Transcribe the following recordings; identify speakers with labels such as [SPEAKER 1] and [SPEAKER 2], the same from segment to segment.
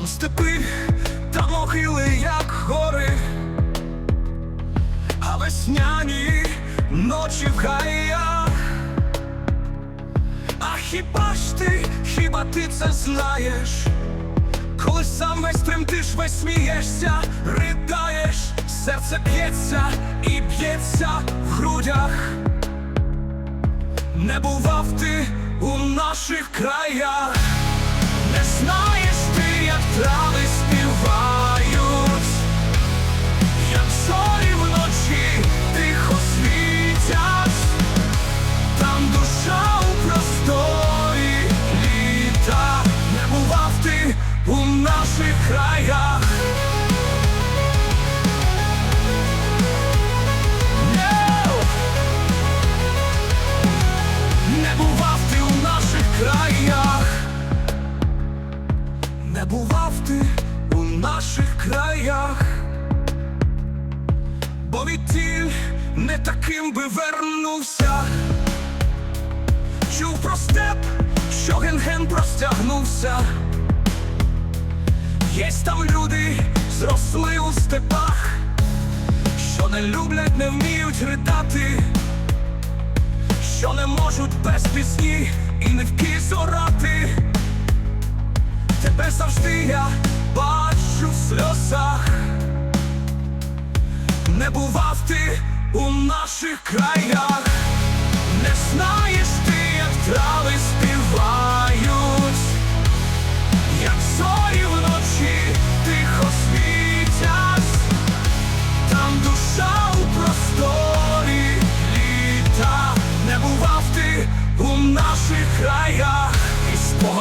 [SPEAKER 1] Там степи, там могили, як гори, а весняні ночі в гаях. А хіба ж ти, хіба ти це знаєш? Коли сам весь тремтиш, весь смієшся, ридаєш, серце б'ється і б'ється в грудях. Не бував ти у наших краях, не знаєш. Наших краях. Не бував ти у наших краях, не бував ти у наших краях, бо відтіль не таким би вернувся. Чув про степ, що ген-ген простягнувся. Єсть там люди, зросли у степах, що не люблять, не вміють ридати що не можуть без пісні і не вкіс орати. Тебе завжди я бачу в сльозах. Не бував ти у наших краях, не знаєш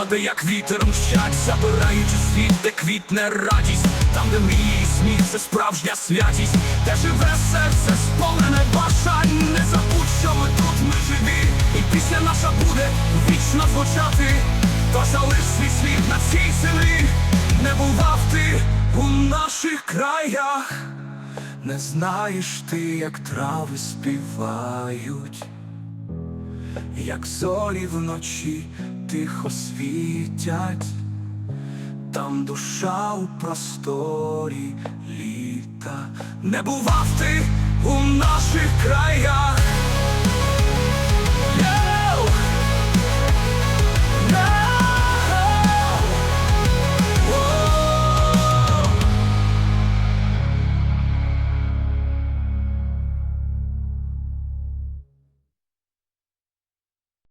[SPEAKER 1] спогади, як вітер мщать, забираючи світ, де квітне радість, там, де мрії, сміх, це справжня святість, де живе серце, сповнене бажань, не забудь, що ми тут ми живі, і пісня наша буде вічно звучати, то залиш свій слід на цій землі, не бував ти у наших краях. Не знаєш ти, як трави співають, як зорі вночі тихо світять, там душа у просторі літа. Не бував ти у наших